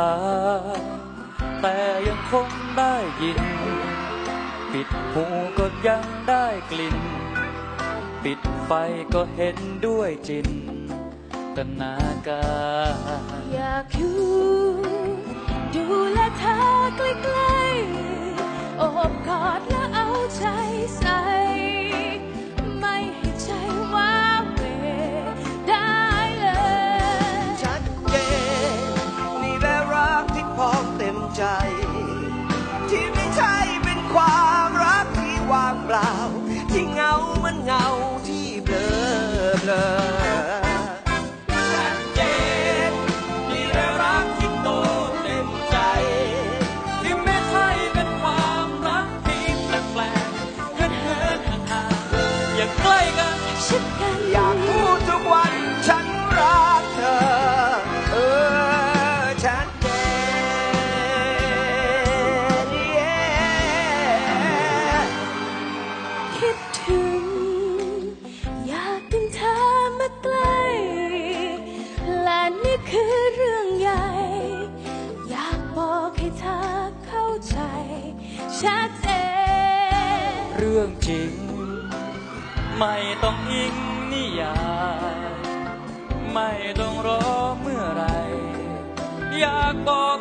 า แต่ยังคงได้ยิน ปิดหูก็ยังได้กลิ่น ปิดไฟก็เห็นด้วยจินตนาการอยากอยู่ดูแลเธอใกล้ เบลอชัดเจนนี่แหละรักที่โตเต็มใจ ที่ไม่ใช่เป็นความรักที่แปลกๆเหินเหินห่างๆอย่าใกล้กันชิดกันอยากพูดทุกวันฉันรักเธอ เออชัดเจน yeah คิดถึง คือเรื่องใหญ่ อยากบอกให้เธอเข้าใจ ชัดเจนเรื่องจริง ไม่ต้องอิงนิยายไม่ต้องรอเมื่อไร อยากบอก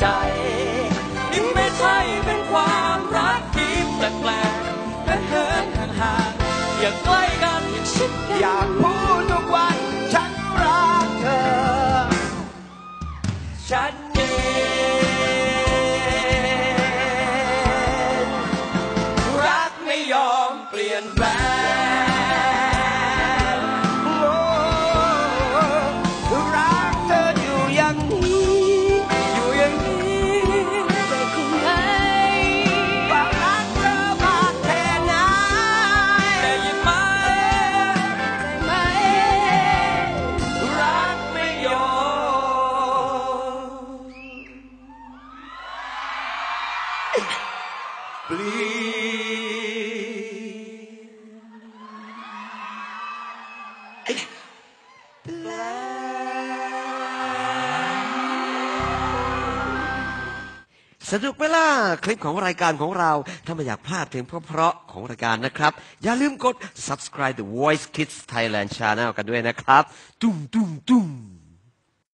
ใจ นี่ไม่ใช่เป็นความรักที่แปลกๆและเหินห่างๆอย่าใกล้กันชิดกันอยากพูดทุกวัน ฉันรักเธอชัดเจนรักไม่ยอมเปลี่ยนแปลง สนุกไหมล่ะคลิปของรายการของเรา ถ้าไม่อยากพลาดเพลงเพราะๆของรายการนะครับ อย่าลืมกด subscribe the Voice Kids Thailand Channel กันด้วยนะครับ ตุ้มตุ้มตุ้ม